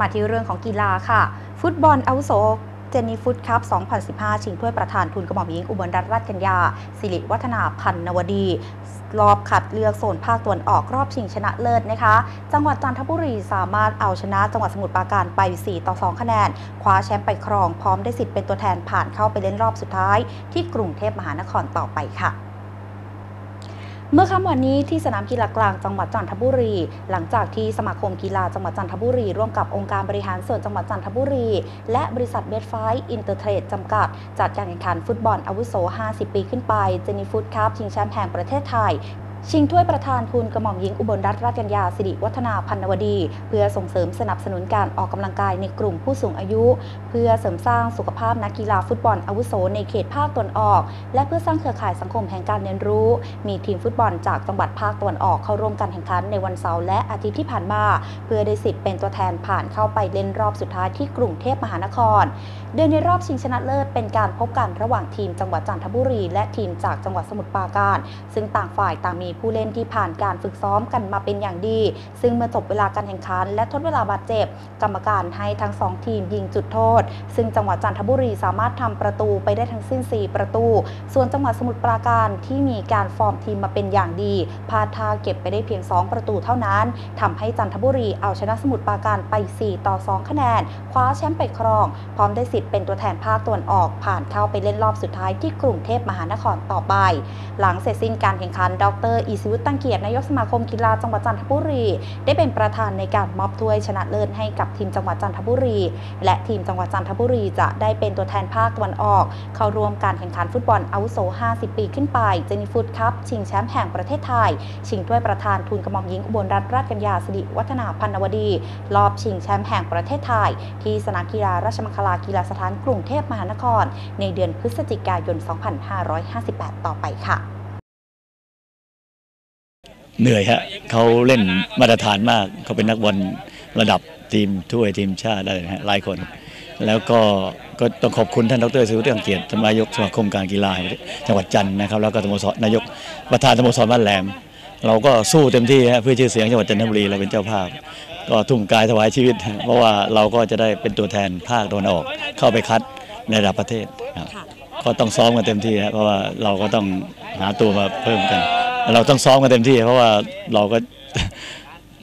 มาที่เรื่องของกีฬาค่ะ ฟุตบอลอาวุโสเจนีฟุตคัพ 2015 ชิงถ้วยประธานทุนกระหม่อมหญิงอุบลรัตนราชกัญญา สิริวัฒนาพันนวดี รอบคัดเลือกโซนภาคตะวันออกรอบชิงชนะเลิศนะคะ จังหวัดจันทบุรีสามารถเอาชนะจังหวัดสมุทรปราการไป 4 ต่อ 2 คะแนน คว้าแชมป์ไปครองพร้อมได้สิทธิ์เป็นตัวแทนผ่านเข้าไปเล่นรอบสุดท้าย ที่กรุงเทพมหานครต่อไปค่ะ เมื่อค่ำวันนี้ที่สนามกีฬากลางจังหวัดจันทบุรี หลังจากที่สมาคมกีฬาจังหวัดจันทบุรี ร่วมกับองค์การบริหารส่วนจังหวัดจันทบุรี และบริษัทเบสไฟอินเตอร์เทรดจำกัด จัดการแข่งขันฟุตบอลอาวุโส 50 ปีขึ้นไปเจนีฟุตคัพชิงแชมป์แห่งประเทศไทย ชิงถ้วยประธานทุนกระหม่อมหญิงอุบลรัตนราชกัญญาสิริวัฒนาพันนวดี เพื่อส่งเสริมสนับสนุนการออกกำลังกายในกลุ่มผู้สูงอายุ เพื่อเสริมสร้างสุขภาพนักกีฬาฟุตบอลอาวุโสในเขตภาคตะวันออก และเพื่อสร้างเครือข่ายสังคมแห่งการเรียนรู้ มีทีมฟุตบอลจากจังหวัดภาคตะวันออกเข้าร่วมการแข่งขันในวันเสาร์และอาทิตย์ที่ผ่านมาเพื่อได้สิทธิ์เป็นตัวแทนผ่านเข้าไปเล่นรอบสุดท้ายที่กรุงเทพมหานคร โดยในรอบชิงชนะเลิศเป็นการพบกันระหว่างทีมจังหวัดจันทบุรี และทีมจากจังหวัดสมุทรปราการ ซึ่งต่างฝ่ายต่างมีผู้เล่นที่ผ่านการฝึกซ้อมกันมาเป็นอย่างดี ซึ่งเมื่อจบเวลาการแข่งขัน และทดเวลาบาดเจ็บ กรรมการให้ทั้งสองทีมยิงจุดโทษ ซึ่งจังหวัดจันทบุรีสามารถทำประตูไปได้ทั้งสิ้น 4 ประตู ส่วนจังหวัดสมุทรปราการที่มีการฟอร์มทีมมาเป็นอย่างดีพาทาเก็บไปได้เพียง 2 ประตูเท่านั้นทำให้จันทบุรีเอาชนะสมุทรปราการไป 4 ต่อ 2 คะแนน คว้าแชมป์ไปครอง พร้อมได้สิทธิ์เป็นตัวแทนภาคตะวันออกผ่านเข้าไปเล่นรอบสุดท้ายที่กรุงเทพมหานครต่อไป หลังเสร็จสิ้นการแข่งขัน ดรอีสิวุฒิตังเกียรตินายกสมาคมกีฬาจังหวัดจันทบุรี ได้เป็นประธานในการมอบถ้วยชนะเลิศให้กับทีมจังหวัดจันทบุรี และทีมจังหวัดจันทบุรีจะได้เป็นตัวแทนภาคตะวันออก เข้าร่วมการแข่งขันฟุตบอลอาวุโส 50 ปีขึ้นไปเจนิฟุตคัพชิงแชมป์แห่งประเทศไทย ชิงถ้วยประธานทุนกระหม่อมหญิงอุบลรัตนราชกัญญาสิริวัฒนาพันนวดี รอบชิงแชมป์แห่งประเทศไทย ที่สนามกีฬาราชมังคลากีฬาสถานกรุงเทพมหานคร ในเดือนพฤศจิกายน 2558 ต่อไปค่ะ เหนื่อยฮะเขาเล่นมาตรฐานมากเขาเป็นนักบอลระดับทีมถ้วยทีมชาติได้นะฮะหลายคน แล้วก็ก็ต้องขอบคุณท่านดรสุวิทย์อังเกียรติท่านนายกสมาคมการกีฬาแห่งจังหวัดจันทร์นะครับแล้วก็สโมสรนายกประธานสโมสรบ้านแหลม เราก็สู้เต็มที่ฮะเพื่อชื่อเสียงจังหวัดจันทบุรีเราเป็นเจ้าภาพ ก็ทุ่มกายถวายชีวิตฮะเพราะว่าเราก็จะได้เป็นตัวแทนภาคตะวันออก เข้าไปคัดในระดับประเทศครับก็ต้องซ้อมกันเต็มที่ฮะเพราะว่าเราก็ต้องหาตัวมาเพิ่มกัน เราต้องซ้อมกันเต็มที่ เพราะว่าเราก็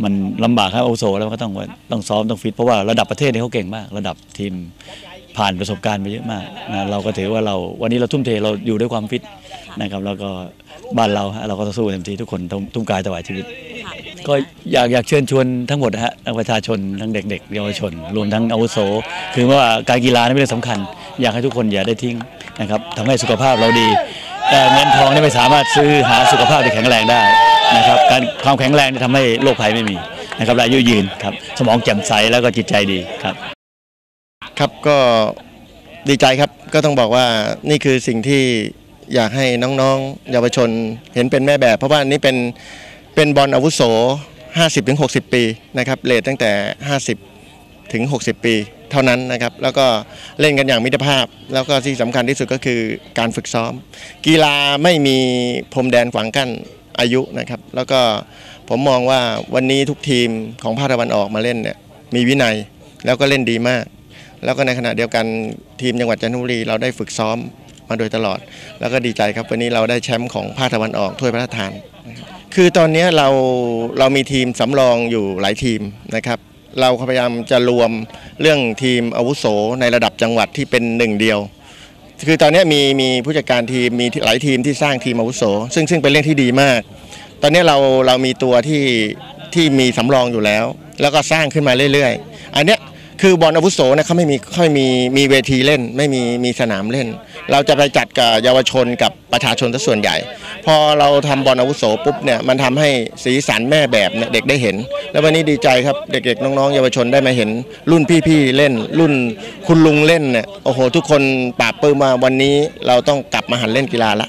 มันลำบากครับโอโซแล้วก็ต้องต้องซ้อมต้องฟิตเพราะว่าระดับประเทศนี่เขาเก่งมาก ระดับทีมผ่านประสบการณ์มาเยอะมากนะเราก็ถือว่าเราวันนี้เราทุ่มเทเราอยู่ด้วยความฟิตนะครับ แล้วก็บ้านเราฮะเราก็ต้องสู้เต็มที่ทุกคนต้องทุ่มกายถวายชีวิต ก็อยากอยากเชิญชวนทั้งหมดนะฮะประชาชนทั้งเด็ก ๆ เยาวชน รวมทั้งอาวุโส คือว่าการกีฬานี่เป็นเรื่องสำคัญ อยากให้ทุกคนอย่าได้ทิ้งนะครับทำให้สุขภาพเราดี แต่เงินทองนี่ไม่สามารถซื้อหาสุขภาพที่แข็งแรงได้นะครับการความแข็งแรงนี่ทำให้โรคภัยไม่มีนะครับอายุยืนครับสมองแจ่มใสแล้วก็จิตใจดีครับ ครับก็ดีใจครับก็ต้องบอกว่านี่คือสิ่งที่อยากให้น้องๆ เยาวชนเห็นเป็นแม่แบบ เพราะว่านี่เป็นเป็นบอลอาวุโส 50-60 ปีนะครับเลทตั้งแต่ 50 ถึง 60 ปี เท่านั้นนะครับ แล้วก็เล่นกันอย่างมิตรภาพ แล้วก็ที่สำคัญที่สุดก็คือการฝึกซ้อม กีฬาไม่มีพรมแดนขวางกั้นอายุนะครับ แล้วก็ผมมองว่าวันนี้ทุกทีมของภาคตะวันออกมาเล่นเนี่ยมีวินัยแล้วก็เล่นดีมาก แล้วก็ในขณะเดียวกันทีมจังหวัดจันทบุรีเราได้ฝึกซ้อมมาโดยตลอด แล้วก็ดีใจครับวันนี้เราได้แชมป์ของภาคตะวันออกถ้วยพระราชทาน คือตอนนี้เราเรามีทีมสำรองอยู่หลายทีมนะครับ เราพยายามจะรวมเรื่องทีมอาวุโสในระดับจังหวัดที่เป็นหนึ่งเดียว คือตอนนี้มีมีผู้จัดการทีมมีหลายทีมที่สร้างทีมอาวุโส ซึ่งซึ่งเป็นเรื่องที่ดีมาก ตอนนี้เราเรามีตัวที่ที่มีสำรองอยู่แล้ว แล้วก็สร้างขึ้นมาเรื่อยๆ อันเนี้ยคือบอลอาวุโสเนี่ยเขาไม่มีค่อยมีมีเวทีเล่น ไม่มีมีสนามเล่น เราจะไปจัดกับเยาวชนกับประชาชนซะส่วนใหญ่ พอเราทำบอลอาวุโสปุ๊บเนี่ยมันทำให้สีสันแม่แบบเนี่ยเด็กได้เห็น แล้ววันนี้ดีใจครับเด็กๆน้องๆเยาวชนได้มาเห็น รุ่นพี่ๆเล่น รุ่นคุณลุงเล่นเนี่ยโอ้โหทุกคนปราบปื้มมาวันนี้เราต้องกลับมาหันเล่นกีฬาละ